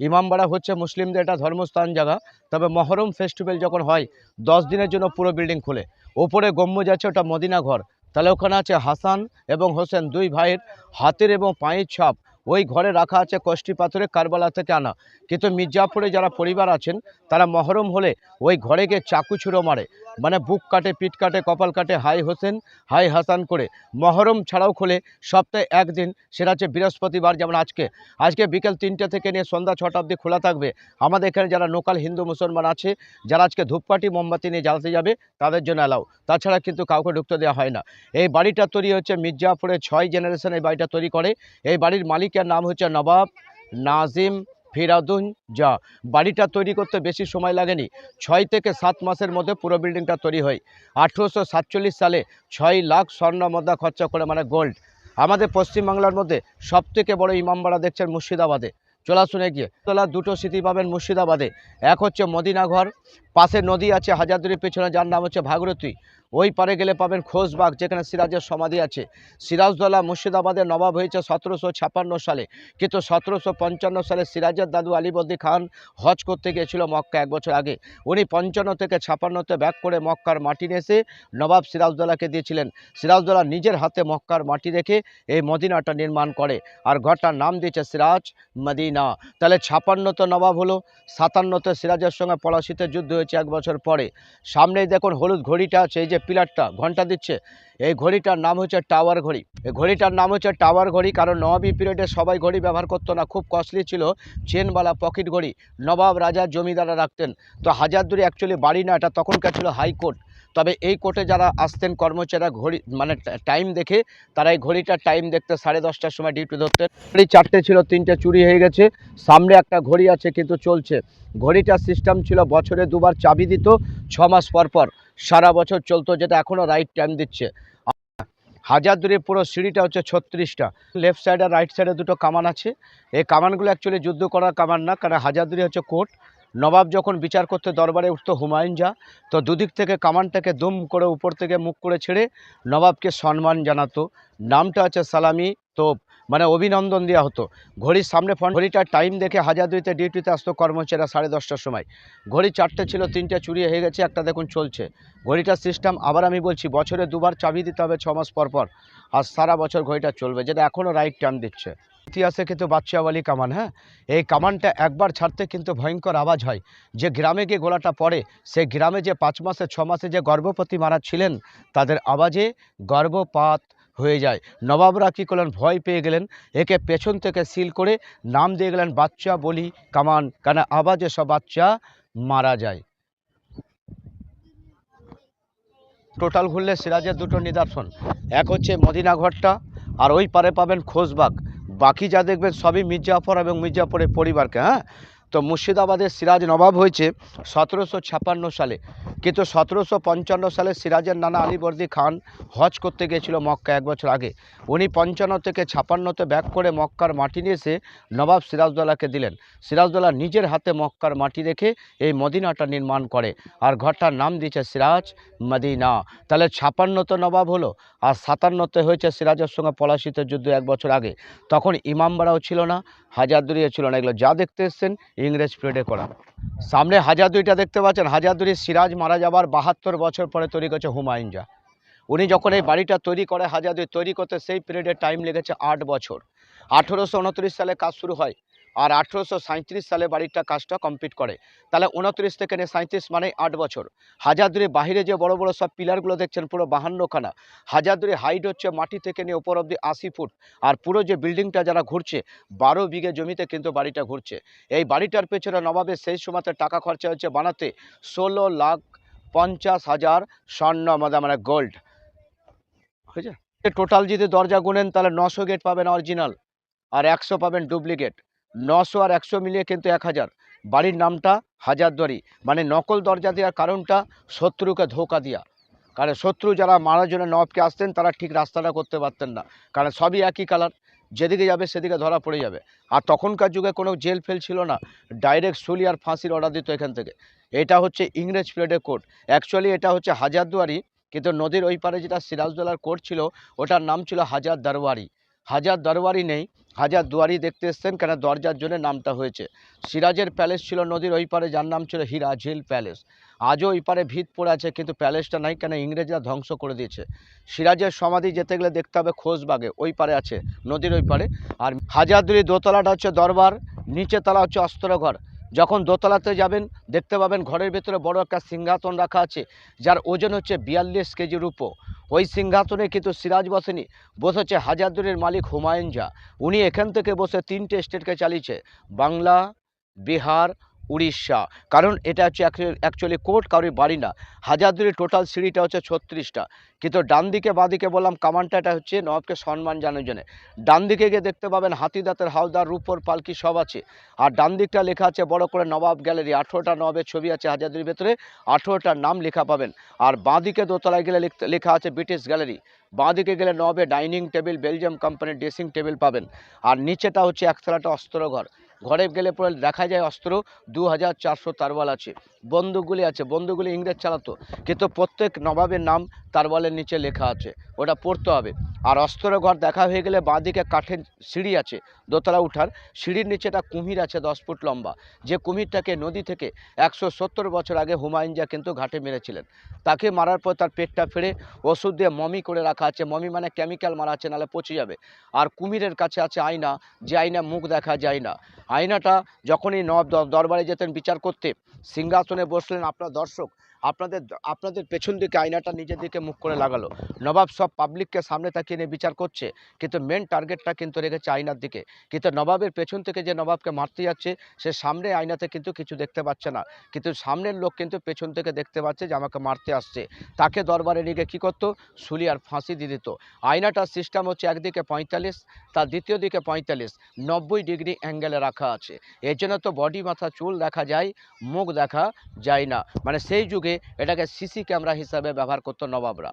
ইমামবাড়া হচ্ছে মুসলিমদের একটা ধর্মস্থান জায়গা। তবে মহরম ফেস্টিভ্যাল যখন হয়, দশ দিনের জন্য পুরো বিল্ডিং খুলে। ওপরে গম্বুজ আছে, ওটা মদিনা ঘর। তাহলে ওখানে আছে হাসান এবং হোসেন, দুই ভাইয়ের হাতের এবং পায়ের ছাপ। ওই ঘরে রাখা আছে কষ্টি পাথরে কারবালা থেকে আনা। কিন্তু মির্জাপুরে যারা পরিবার আছেন, তারা মহরম হলে ওই ঘরে গিয়ে চাকু ছুঁড়ো মারে। মানে বুক কাটে, পিঠ কাটে, কপাল কাটে হাই হোসেন হাই হাসান করে। মহরম ছাড়াও খোলে, সপ্তাহে একদিন, সেটা হচ্ছে বৃহস্পতিবার যেমন আজকে। আজকে বিকেল তিনটে থেকে নিয়ে সন্ধ্যা ছটা অবধি খোলা থাকবে। আমাদের এখানে যারা লোকাল হিন্দু মুসলমান আছে, যারা আজকে ধূপকাঠি, মোমবাতি নিয়ে জ্বালাতে যাবে, তাদের জন্য অ্যালাউ তাছাড়া কিন্তু কাউকে ঢুকতে দেওয়া হয় না। এই বাড়িটা তৈরি হচ্ছে মির্জাপুরে ছয় জেনারেশন এই বাড়িটা তৈরি করে। এই বাড়ির মালিকের নাম হচ্ছে নবাব নাজিম ফিরাদুন যা বাড়িটা তৈরি করতে বেশি সময় লাগেনি। ছয় থেকে সাত মাসের মধ্যে পুরো বিল্ডিংটা তৈরি হয়। আঠেরোশো সাতচল্লিশ সালে ছয় লাখ স্বর্ণ মদ্দা খরচা করে মানে গোল্ড। আমাদের পশ্চিমবাংলার মধ্যে সবথেকে বড় ইমামবাড়া দেখছেন মুর্শিদাবাদে। চলা শুনে গিয়ে তোলা দুটো স্মৃতি পাবেন মুর্শিদাবাদে। এক হচ্ছে মদিনাঘর, পাশে নদী আছে হাজারদুরির পেছনে, যার নাম হচ্ছে ভাগরতী ওই পারে গেলে পাবেন খোসবাগ যেখানে সিরাজের সমাধি আছে। সিরাজদৌল্লা মুর্শিদাবাদের নবাব হয়েছে সতেরোশো ছাপান্ন সালে। কিন্তু সতেরোশো পঞ্চান্ন সালে সিরাজের দাদু আলীবর্দী খান হজ করতে গিয়েছিল মক্কা এক বছর আগে। উনি পঞ্চান্ন থেকে ছাপান্নতে ব্যাক করে মক্কার মাটি এসে নবাব সিরাজদৌল্লাকে দিয়েছিলেন। সিরাজদৌল্লা নিজের হাতে মক্কার মাটি রেখে এই মদিনাটা নির্মাণ করে। আর ঘরটার নাম দিয়েছে সিরাজ মদিনা। তাহলে ছাপান্নতে নবাব হলো, সাতান্নতে সিরাজের সঙ্গে পলাশিতে যুদ্ধ হয়েছে এক বছর পরে। সামনেই দেখুন হলুদ ঘড়িটা আছে, এই যে পিলারটা, ঘণ্টা দিচ্ছে। এই ঘড়িটার নাম হচ্ছে টাওয়ার ঘড়ি। এই ঘড়িটার নাম হচ্ছে টাওয়ার ঘড়ি কারণ নবাবী পিরিয়ডে সবাই ঘড়ি ব্যবহার করতো না, খুব কস্টলি ছিল। চেনওয়ালা পকেট ঘড়ি, নবাব রাজা জমিদাররা রাখতেন। তো হাজারদুরি অ্যাকচুয়ালি বাড়ি না, এটা তখনকার ছিল হাইকোর্ট তবে এই কোর্টে যারা আসতেন কর্মচারীরা ঘড়ি মানে টাইম দেখে, তারা এই ঘড়িটার টাইম দেখতে সাড়ে দশটার সময় ডিউটি ধরতেন। ঘড়ি চারটে ছিল, তিনটে চুরি হয়ে গেছে। সামনে একটা ঘড়ি আছে কিন্তু চলছে। ঘড়িটার সিস্টেম ছিল বছরে দুবার চাবি দিত, ছ মাস পর পর। সারা বছর চলতো, যেটা এখনও রাইট টাইম দিচ্ছে। হাজারদুরির পুরো সিঁড়িটা হচ্ছে ছত্রিশটা। লেফট সাইড আর রাইট সাইডে দুটো কামান আছে। এই কামানগুলো অ্যাকচুয়ালি যুদ্ধ করার কামান না, কারণ হাজারদুরি হচ্ছে কোর্ট। নবাব যখন বিচার করতে দরবারে উঠতো হুমায়ুন যা তো দুদিক থেকে কামানটাকে দুম করে উপর থেকে মুখ করে ছেড়ে নবাবকে সম্মান জানাতো। নামটা হচ্ছে সালামি তোপ। মানে অভিনন্দন দেওয়া হতো। ঘড়ির সামনে ফোন ঘড়িটার টাইম দেখে হাজারদুরিতে ডিউটিতে আসতো কর্মচারীরা সাড়ে দশটার সময়। ঘড়ি চারটে ছিল, তিনটে চুরি হয়ে গেছে, একটা দেখুন চলছে। ঘড়িটার সিস্টেম আবার আমি বলছি, বছরে দুবার চাবি দিতে হবে ছ মাস পর পর। আর সারা বছর ঘড়িটা চলবে, যেটা এখনও রাইট টাইম দিচ্ছে। ইতিহাসে কিন্তু বাচ্চাওয়ালি কামান হ্যাঁ? এই কামানটা একবার ছাড়তে কিন্তু ভয়ঙ্কর আওয়াজ হয়। যে গ্রামে গিয়ে গোলাটা পড়ে সেই গ্রামে যে পাঁচ মাসে, ছ মাসে যে গর্ভবতী মারা ছিলেন, তাদের আওয়াজে গর্ভপাত হয়ে যায়। নবাবরা কী করলেন ভয় পেয়ে গেলেন। একে পেছন থেকে সিল করে নাম দিয়ে গেলেন বাচ্চা বলি, কামান, কেন আওয়াজে সব বাচ্চা মারা যায়। টোটাল ঘুরলে সিরাজের দুটো নিদর্শন। এক হচ্ছে মদিনা ঘরটা, আর ওই পারে পাবেন খোশবাগ। বাকি যা দেখবেন সবই মির্জাফর এবং মির্জাফরের পরিবারকে হ্যাঁ? তো মুর্শিদাবাদের সিরাজ নবাব হয়েছে সতেরোশো ছাপান্ন সালে। কিন্তু সতেরোশো পঞ্চান্ন সালে সিরাজের নানা আলীবর্দী খান হজ করতে গিয়েছিল মক্কা এক বছর আগে। উনি পঞ্চান্ন থেকে ছাপান্নতে ব্যাক করে মক্কার মাটি নিয়ে এসে নবাব সিরাজদৌল্লাকে দিলেন। সিরাজদৌল্লা নিজের হাতে মক্কার মাটি রেখে এই মদিনাটা নির্মাণ করে আর ঘরটার নাম দিয়েছে সিরাজ মদিনা। তাহলে ছাপান্নতে নবাব হলো আর সাতান্নতে হয়েছে সিরাজের সঙ্গে পলাশিতের যুদ্ধ এক বছর আগে। তখন ইমামবাড়াও ছিল না হাজারদুরিও ছিল না। এগুলো যা দেখতে এসছেন ইংরেজ পিরিয়ডে করা। সামনে হাজারদুইটা দেখতে পাচ্ছেন। হাজারদুরি সিরাজ মারা যাবার বাহাত্তর বছর পরে তৈরি করেছে হুমায়ুন যা উনি যখন এই বাড়িটা তৈরি করে হাজারদুরি তৈরি করতে, সেই পিরিয়ডে টাইম লেগেছে আট বছর। আঠেরোশো উনত্রিশ সালে কাজ শুরু হয়। আর আঠেরোশো সালে বাড়িটা কাজটা কমপ্লিট করে। তাহলে উনত্রিশ থেকে নিয়ে সাঁত্রিশ মানে আট বছর। হাজারদুরি বাহিরে যে বড় বড় সব পিলারগুলো দেখছেন, পুরো বাহান্নখানা। হাজারদুরি হাইট হচ্ছে মাটি থেকে নিয়ে উপর অবধি আশি ফুট। আর পুরো যে বিল্ডিংটা যারা ঘুরছে, বারো বিঘে জমিতে কিন্তু বাড়িটা ঘুরছে। এই বাড়িটার পেছনে নবাবের সেই সময়তে টাকা খরচা হচ্ছে বানাতে ষোলো লাখ পঞ্চাশ হাজার স্বর্ণ আমাদের মানে গোল্ড হয়েছে? টোটাল যদি দরজা গুনেন, তাহলে নশো গেট পাবেন অরিজিনাল আর একশো পাবেন ডুপ্লিকেট নশো আর একশো মিলিয়ে কিন্তু এক হাজার। বাড়ির নামটা হাজারদুয়ারি। মানে নকল দরজা দেওয়ার কারণটা শত্রুকে ধোকা দেওয়া কারণ শত্রু যারা মারার জন্য নবকে আসতেন, তারা ঠিক রাস্তাটা করতে পারতেন না। কারণ সবই একই কালার যেদিকে যাবে সেদিকে ধরা পড়ে যাবে। আর তখনকার যুগে কোনো জেল ফেল ছিল না। ডাইরেক্ট সুলি আর ফাঁসির অর্ডার দিত এখান থেকে। এটা হচ্ছে ইংরেজ পিরিয়ডের কোর্ট অ্যাকচুয়ালি এটা হচ্ছে হাজারদুয়ারি। কিন্তু নদীর ওই পারে যেটা সিরাজদোলার কোর্ট ছিল, ওটার নাম ছিল হাজার দারওয়ারি হাজার দরবারই নেই, হাজার দুয়ারি দেখতে এসছেন কেন দরজার জন্য নামটা হয়েছে। সিরাজের প্যালেস ছিল নদীর ওই পারে, যার নাম ছিল হীরা ঝিল প্যালেস। আজও ওই পারে ভিত পড়ে আছে, কিন্তু প্যালেসটা নাই কেন ইংরেজরা ধ্বংস করে দিয়েছে। সিরাজের সমাধি যেতে গেলে দেখতে হবে খোঁজবাগে ওই পারে আছে, নদীর ওই পারে। আর হাজারদুয়ারি দোতলাটা হচ্ছে দরবার, নিচে তলা হচ্ছে অস্ত্রঘর। যখন দোতলাতে যাবেন, দেখতে পাবেন ঘরের ভেতরে বড় একটা সিংহাসন রাখা আছে, যার ওজন হচ্ছে বিয়াল্লিশ কেজির উপর ওই সিংহাসনে কিন্তু সিরাজ বসেনি বসেছে হাজারদুয়ারির মালিক হুমায়ুন জা উনি এখান থেকে বসে তিনটে স্টেটকে চালিয়েছে। বাংলা, বিহার উড়িষ্যা। কারণ এটা হচ্ছে অ্যাকচুয়ালি কোর্ট কারোর বাড়ি না। হাজারদুয়ারির টোটাল সিঁড়িটা হচ্ছে ছত্রিশটা। কিন্তু ডান দিকে বাঁ দিকে বললাম কামানটা এটা হচ্ছে নবাবকে সম্মান জানার জন্য। ডান দিকে গিয়ে দেখতে পাবেন হাতিদাঁতের হাওদার রূপর, পালকি সব আছে। আর ডান দিকটা লেখা আছে বড় করে নবাব গ্যালারি। আঠেরোটা নবাবের ছবি আছে হাজারদুয়ারির ভেতরে। আঠেরোটার নাম লেখা পাবেন। আর বাঁ দিকে দোতলায় গেলে লেখা আছে ব্রিটিশ গ্যালারি। বাঁ দিকে গেলে নবাবে ডাইনিং টেবিল, বেলজিয়াম কোম্পানির ড্রেসিং টেবিল পাবেন। আর নিচেটা হচ্ছে একতলাটা অস্ত্রঘর। ঘরে গেলে পরে দেখা যায় অস্ত্র দু হাজার চারশো তারওয়াল আছে। বন্দুকগুলি আছে, বন্দুকগুলি ইংরেজ চালাতো। কিন্তু প্রত্যেক নবাবের নাম তারওয়ালের নিচে লেখা আছে। ওটা পড়তে হবে। আর অস্ত্র ঘর দেখা হয়ে গেলে বাঁদিকে কাঠের সিঁড়ি আছে, দোতলা উঠার সিঁড়ির নিচে একটা কুমির আছে দশ ফুট লম্বা। যে কুমিরটাকে নদী থেকে একশো সত্তর বছর আগে হুমায়ুন যা কিন্তু ঘাটে মেরেছিলেন। তাকে মারার পর তার পেটটা ফেড়ে ওষুধ দিয়ে মমি করে রাখা আছে। মমি মানে কেমিক্যাল মারা আছে, নাহলে পচে যাবে। আর কুমিরের কাছে আছে আয়না। যে আয়না মুখ দেখা যায় না। আয়নাটা যখনই নব দরবারে যেতেন বিচার করতে সিংহাসনে বসলেন আপনার দর্শক। আপনাদের আপনাদের পেছন দিকে আয়নাটা নিজের দিকে মুখ করে লাগালো। নবাব সব পাবলিককে সামনে তাকিয়ে নিয়ে বিচার করছে, কিন্তু মেন টার্গেটটা কিন্তু রেখেছে আয়নার দিকে। কিন্তু নবাবের পেছন থেকে যে নবাবকে মারতে যাচ্ছে, সে সামনে আয়নাতে কিন্তু কিছু দেখতে পাচ্ছে না। কিন্তু সামনের লোক কিন্তু পেছন থেকে দেখতে পাচ্ছে যে আমাকে মারতে আসছে। তাকে দরবারে নিয়ে কী করতো? শুলি আর ফাঁসি দিয়ে দিত। আয়নাটার সিস্টেম হচ্ছে একদিকে পঁয়তাল্লিশ, তার দ্বিতীয় দিকে পঁয়তাল্লিশ, নব্বই ডিগ্রি অ্যাঙ্গেলে রাখা আছে। এর জন্য তো বডি মাথা, চুল দেখা যায়, মুখ দেখা যায় না। মানে সেই যুগে এটাকে সিসি ক্যামেরা হিসাবে ব্যবহার করতো নবাবরা।